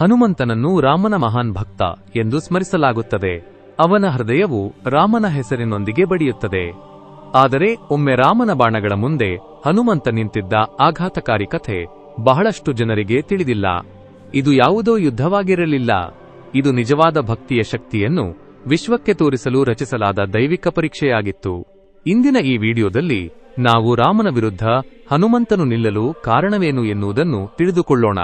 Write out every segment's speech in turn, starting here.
ಹನುಮಂತನನ್ನು ರಾಮನ ಮಹಾನ್ ಭಕ್ತ ಎಂದು ಸ್ಮರಿಸಲಾಗುತ್ತದೆ. ಅವನ ಹೃದಯವು ರಾಮನ ಹೆಸರಿನೊಂದಿಗೆ ಬಡಿಯುತ್ತದೆ. ಆದರೆ ಒಮ್ಮೆ ರಾಮನ ಬಾಣಗಳ ಮುಂದೆ ಹನುಮಂತ ನಿಂತಿದ್ದ ಆಘಾತಕಾರಿ ಕಥೆ ಬಹಳಷ್ಟು ಜನರಿಗೆ ತಿಳಿದಿಲ್ಲ. ಇದು ಯಾವುದೋ ಯುದ್ಧವಾಗಿರಲಿಲ್ಲ. ಇದು ನಿಜವಾದ ಭಕ್ತಿಯ ಶಕ್ತಿಯನ್ನು ವಿಶ್ವಕ್ಕೆ ತೋರಿಸಲು ರಚಿಸಲಾದ ದೈವಿಕ ಪರೀಕ್ಷೆಯಾಗಿತ್ತು. ಇಂದಿನ ಈ ವಿಡಿಯೋದಲ್ಲಿ ನಾವು ರಾಮನ ವಿರುದ್ಧ ಹನುಮಂತನು ನಿಲ್ಲಲು ಕಾರಣವೇನು ಎನ್ನುವುದನ್ನು ತಿಳಿದುಕೊಳ್ಳೋಣ.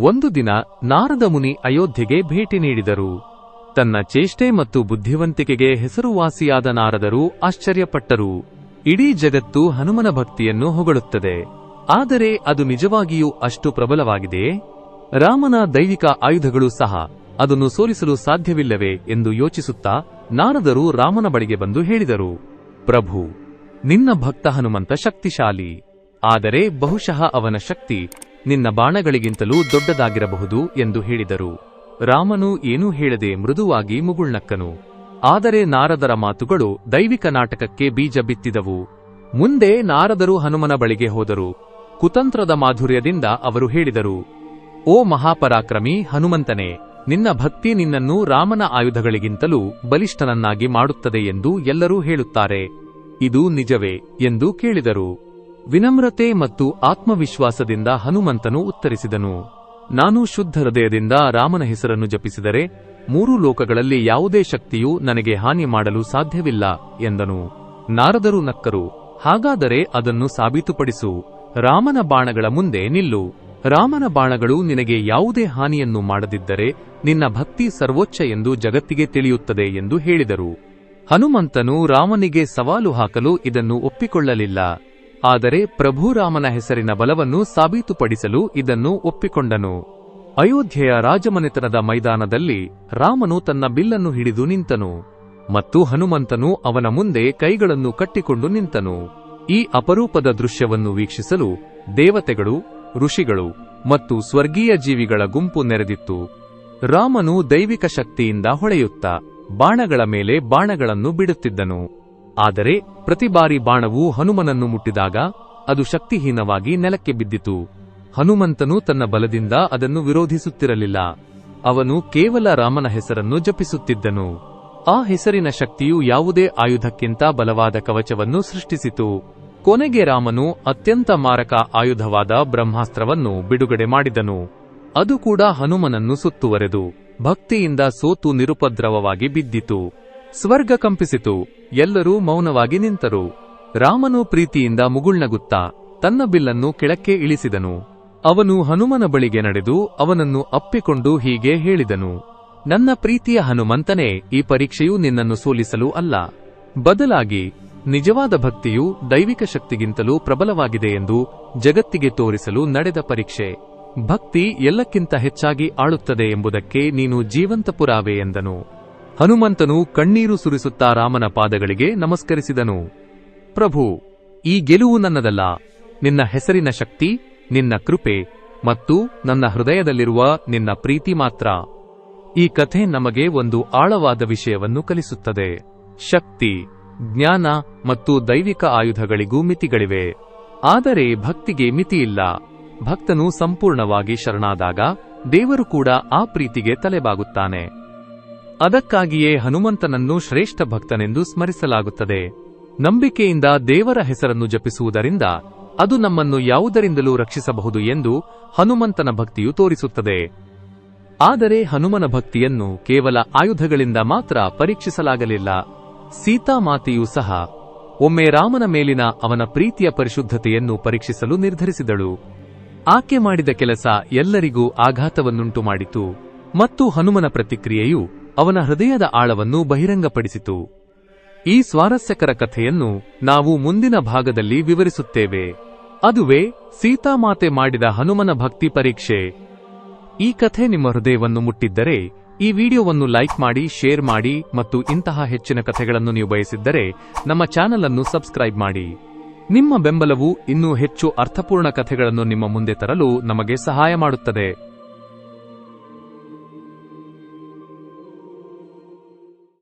ಒಂದು ದಿನ ನಾರದ ಮುನಿ ಅಯೋಧ್ಯೆಗೆ ಭೇಟಿ ನೀಡಿದರು. ತನ್ನ ಚೇಷ್ಟೆ ಮತ್ತು ಬುದ್ಧಿವಂತಿಕೆಗೆ ಹೆಸರುವಾಸಿಯಾದ ನಾರದರು ಆಶ್ಚರ್ಯಪಟ್ಟರು. ಇಡೀ ಜಗತ್ತು ಹನುಮನ ಭಕ್ತಿಯನ್ನು ಹೊಗಳುತ್ತದೆ. ಆದರೆ ಅದು ನಿಜವಾಗಿಯೂ ಅಷ್ಟು ಪ್ರಬಲವಾಗಿದೆ? ರಾಮನ ದೈವಿಕ ಆಯುಧಗಳು ಸಹ ಅದನ್ನು ಸೋಲಿಸಲು ಸಾಧ್ಯವಿಲ್ಲವೇ ಎಂದು ಯೋಚಿಸುತ್ತಾ ನಾರದರು ರಾಮನ ಬಳಿಗೆ ಬಂದು ಹೇಳಿದರು. ಪ್ರಭು, ನಿನ್ನ ಭಕ್ತ ಹನುಮಂತ ಶಕ್ತಿಶಾಲಿ. ಆದರೆ ಬಹುಶಃ ಅವನ ಶಕ್ತಿ ನಿನ್ನ ಬಾಣಗಳಿಗಿಂತಲೂ ದೊಡ್ಡದಾಗಿರಬಹುದು ಎಂದು ಹೇಳಿದರು. ರಾಮನು ಏನೂ ಹೇಳದೆ ಮೃದುವಾಗಿ ಮುಗುಳ್ನಕ್ಕನು. ಆದರೆ ನಾರದರ ಮಾತುಗಳು ದೈವಿಕ ನಾಟಕಕ್ಕೆ ಬೀಜ ಬಿತ್ತಿದವು. ಮುಂದೆ ನಾರದರು ಹನುಮನ ಬಳಿಗೆ ಹೋದರು. ಕುತಂತ್ರದ ಮಾಧುರ್ಯದಿಂದ ಅವರು ಹೇಳಿದರು, ಓ ಮಹಾಪರಾಕ್ರಮಿ ಹನುಮಂತನೇ, ನಿನ್ನ ಭಕ್ತಿ ನಿನ್ನನ್ನು ರಾಮನ ಆಯುಧಗಳಿಗಿಂತಲೂ ಬಲಿಷ್ಠನನ್ನಾಗಿ ಮಾಡುತ್ತದೆ ಎಂದು ಎಲ್ಲರೂ ಹೇಳುತ್ತಾರೆ. ಇದು ನಿಜವೇ? ಎಂದು ಕೇಳಿದರು. ವಿನಮ್ರತೆ ಮತ್ತು ಆತ್ಮವಿಶ್ವಾಸದಿಂದ ಹನುಮಂತನು ಉತ್ತರಿಸಿದನು. ನಾನು ಶುದ್ಧ ಹೃದಯದಿಂದ ರಾಮನ ಹೆಸರನ್ನು ಜಪಿಸಿದರೆ ಮೂರು ಲೋಕಗಳಲ್ಲಿ ಯಾವುದೇ ಶಕ್ತಿಯು ನನಗೆ ಹಾನಿ ಮಾಡಲು ಸಾಧ್ಯವಿಲ್ಲ, ಎಂದನು. ನಾರದರು ನಕ್ಕರು, ಹಾಗಾದರೆ ಅದನ್ನು ಸಾಬೀತುಪಡಿಸು. ರಾಮನ ಬಾಣಗಳ ಮುಂದೆ ನಿಲ್ಲು. ರಾಮನ ಬಾಣಗಳು ನಿನಗೆ ಯಾವುದೇ ಹಾನಿಯನ್ನು ಮಾಡದಿದ್ದರೆ ನಿನ್ನ ಭಕ್ತಿ ಸರ್ವೋಚ್ಚ ಎಂದು ಜಗತ್ತಿಗೆ ತಿಳಿಯುತ್ತದೆ ಎಂದು ಹೇಳಿದರು. ಹನುಮಂತನು ರಾಮನಿಗೆ ಸವಾಲು ಹಾಕಲು ಇದನ್ನು ಒಪ್ಪಿಕೊಳ್ಳಲಿಲ್ಲ. ಆದರೆ ಪ್ರಭುರಾಮನ ಹೆಸರಿನ ಬಲವನ್ನು ಸಾಬೀತುಪಡಿಸಲು ಇದನ್ನು ಒಪ್ಪಿಕೊಂಡನು. ಅಯೋಧ್ಯೆಯ ರಾಜಮನೆತನದ ಮೈದಾನದಲ್ಲಿ ರಾಮನು ತನ್ನ ಬಿಲ್ಲನ್ನು ಹಿಡಿದು ನಿಂತನು ಮತ್ತು ಹನುಮಂತನು ಅವನ ಮುಂದೆ ಕೈಗಳನ್ನು ಕಟ್ಟಿಕೊಂಡು ನಿಂತನು. ಈ ಅಪರೂಪದ ದೃಶ್ಯವನ್ನು ವೀಕ್ಷಿಸಲು ದೇವತೆಗಳು, ಋಷಿಗಳು ಮತ್ತು ಸ್ವರ್ಗೀಯ ಜೀವಿಗಳ ಗುಂಪು ನೆರೆದಿತ್ತು. ರಾಮನು ದೈವಿಕ ಶಕ್ತಿಯಿಂದ ಹೊಳೆಯುತ್ತಾ ಬಾಣಗಳ ಮೇಲೆ ಬಾಣಗಳನ್ನು ಬಿಡುತ್ತಿದ್ದನು. ಆದರೆ ಪ್ರತಿ ಬಾರಿ ಬಾಣವು ಹನುಮನನ್ನು ಮುಟ್ಟಿದಾಗ ಅದು ಶಕ್ತಿಹೀನವಾಗಿ ನೆಲಕ್ಕೆ ಬಿದ್ದಿತು. ಹನುಮಂತನು ತನ್ನ ಬಲದಿಂದ ಅದನ್ನು ವಿರೋಧಿಸುತ್ತಿರಲಿಲ್ಲ. ಅವನು ಕೇವಲ ರಾಮನ ಹೆಸರನ್ನು ಜಪಿಸುತ್ತಿದ್ದನು. ಆ ಹೆಸರಿನ ಶಕ್ತಿಯು ಯಾವುದೇ ಆಯುಧಕ್ಕಿಂತ ಬಲವಾದ ಕವಚವನ್ನು ಸೃಷ್ಟಿಸಿತು. ಕೊನೆಗೆ ರಾಮನು ಅತ್ಯಂತ ಮಾರಕ ಆಯುಧವಾದ ಬ್ರಹ್ಮಾಸ್ತ್ರವನ್ನು ಬಿಡುಗಡೆ ಮಾಡಿದನು. ಅದು ಕೂಡ ಹನುಮನನ್ನು ಸುತ್ತುವರೆದು ಭಕ್ತಿಯಿಂದ ಸೋತು ನಿರುಪದ್ರವವಾಗಿ ಬಿದ್ದಿತು. ಸ್ವರ್ಗ ಕಂಪಿಸಿತು. ಎಲ್ಲರೂ ಮೌನವಾಗಿ ನಿಂತರು. ರಾಮನು ಪ್ರೀತಿಯಿಂದ ಮುಗುಳ್ನಗುತ್ತಾ ತನ್ನ ಬಿಲ್ಲನ್ನು ಕೆಳಕ್ಕೆ ಇಳಿಸಿದನು. ಅವನು ಹನುಮನ ಬಳಿಗೆ ನಡೆದು ಅವನನ್ನು ಅಪ್ಪಿಕೊಂಡು ಹೀಗೆ ಹೇಳಿದನು. ನನ್ನ ಪ್ರೀತಿಯ ಹನುಮಂತನೇ, ಈ ಪರೀಕ್ಷೆಯು ನಿನ್ನನ್ನು ಸೋಲಿಸಲು ಅಲ್ಲ. ಬದಲಾಗಿ, ನಿಜವಾದ ಭಕ್ತಿಯು ದೈವಿಕ ಶಕ್ತಿಗಿಂತಲೂ ಪ್ರಬಲವಾಗಿದೆ ಎಂದು ಜಗತ್ತಿಗೆ ತೋರಿಸಲು ನಡೆದ ಪರೀಕ್ಷೆ. ಭಕ್ತಿ ಎಲ್ಲಕ್ಕಿಂತ ಹೆಚ್ಚಾಗಿ ಆಳುತ್ತದೆ ಎಂಬುದಕ್ಕೆ ನೀನು ಜೀವಂತ ಪುರಾವೆ ಎಂದನು. ಹನುಮಂತನು ಕಣ್ಣೀರು ಸುರಿಸುತ್ತಾ ರಾಮನ ಪಾದಗಳಿಗೆ ನಮಸ್ಕರಿಸಿದನು. ಪ್ರಭು, ಈ ಗೆಲುವು ನನ್ನದಲ್ಲ. ನಿನ್ನ ಹೆಸರಿನ ಶಕ್ತಿ, ನಿನ್ನ ಕೃಪೆ ಮತ್ತು ನನ್ನ ಹೃದಯದಲ್ಲಿರುವ ನಿನ್ನ ಪ್ರೀತಿ ಮಾತ್ರ. ಈ ಕಥೆ ನಮಗೆ ಒಂದು ಆಳವಾದ ವಿಷಯವನ್ನು ಕಲಿಸುತ್ತದೆ. ಶಕ್ತಿ, ಜ್ಞಾನ ಮತ್ತು ದೈವಿಕ ಆಯುಧಗಳಿಗೂ ಮಿತಿಗಳಿವೆ. ಆದರೆ ಭಕ್ತಿಗೆ ಮಿತಿಯಿಲ್ಲ. ಭಕ್ತನು ಸಂಪೂರ್ಣವಾಗಿ ಶರಣಾದಾಗ ದೇವರು ಕೂಡ ಆ ಪ್ರೀತಿಗೆ ತಲೆಬಾಗುತ್ತಾನೆ. ಅದಕ್ಕಾಗಿಯೇ ಹನುಮಂತನನ್ನು ಶ್ರೇಷ್ಠ ಭಕ್ತನೆಂದು ಸ್ಮರಿಸಲಾಗುತ್ತದೆ. ನಂಬಿಕೆಯಿಂದ ದೇವರ ಹೆಸರನ್ನು ಜಪಿಸುವುದರಿಂದ ಅದು ನಮ್ಮನ್ನು ಯಾವುದರಿಂದಲೂ ರಕ್ಷಿಸಬಹುದು ಎಂದು ಹನುಮಂತನ ಭಕ್ತಿಯು ತೋರಿಸುತ್ತದೆ. ಆದರೆ ಹನುಮನ ಭಕ್ತಿಯನ್ನು ಕೇವಲ ಆಯುಧಗಳಿಂದ ಮಾತ್ರ ಪರೀಕ್ಷಿಸಲಾಗಲಿಲ್ಲ. ಸೀತಾಮಾತೆಯೂ ಸಹ ಒಮ್ಮೆ ರಾಮನ ಮೇಲಿನ ಅವನ ಪ್ರೀತಿಯ ಪರಿಶುದ್ಧತೆಯನ್ನು ಪರೀಕ್ಷಿಸಲು ನಿರ್ಧರಿಸಿದಳು. ಆಕೆ ಮಾಡಿದ ಕೆಲಸ ಎಲ್ಲರಿಗೂ ಆಘಾತವನ್ನುಂಟು ಮಾಡಿತು ಮತ್ತು ಹನುಮನ ಪ್ರತಿಕ್ರಿಯೆಯು ಅವನ ಹೃದಯದ ಆಳವನ್ನು ಬಹಿರಂಗಪಡಿಸಿತು. ಈ ಸ್ವಾರಸ್ಯಕರ ಕಥೆಯನ್ನು ನಾವು ಮುಂದಿನ ಭಾಗದಲ್ಲಿ ವಿವರಿಸುತ್ತೇವೆ. ಅದುವೇ ಸೀತಾಮಾತೆ ಮಾಡಿದ ಹನುಮನ ಭಕ್ತಿ ಪರೀಕ್ಷೆ. ಈ ಕಥೆ ನಿಮ್ಮ ಹೃದಯವನ್ನು ಮುಟ್ಟಿದ್ದರೆ, ಈ ವಿಡಿಯೋವನ್ನು ಲೈಕ್ ಮಾಡಿ, ಶೇರ್ ಮಾಡಿ ಮತ್ತು ಇಂತಹ ಹೆಚ್ಚಿನ ಕಥೆಗಳನ್ನು ನೀವು ಬಯಸಿದ್ದರೆ, ನಮ್ಮ ಚಾನೆಲ್ ಅನ್ನು ಸಬ್ಸ್ಕ್ರೈಬ್ ಮಾಡಿ. ನಿಮ್ಮ ಬೆಂಬಲವು ಇನ್ನೂ ಹೆಚ್ಚು ಅರ್ಥಪೂರ್ಣ ಕಥೆಗಳನ್ನು ನಿಮ್ಮ ಮುಂದೆ ತರಲು ನಮಗೆ ಸಹಾಯ ಮಾಡುತ್ತದೆ.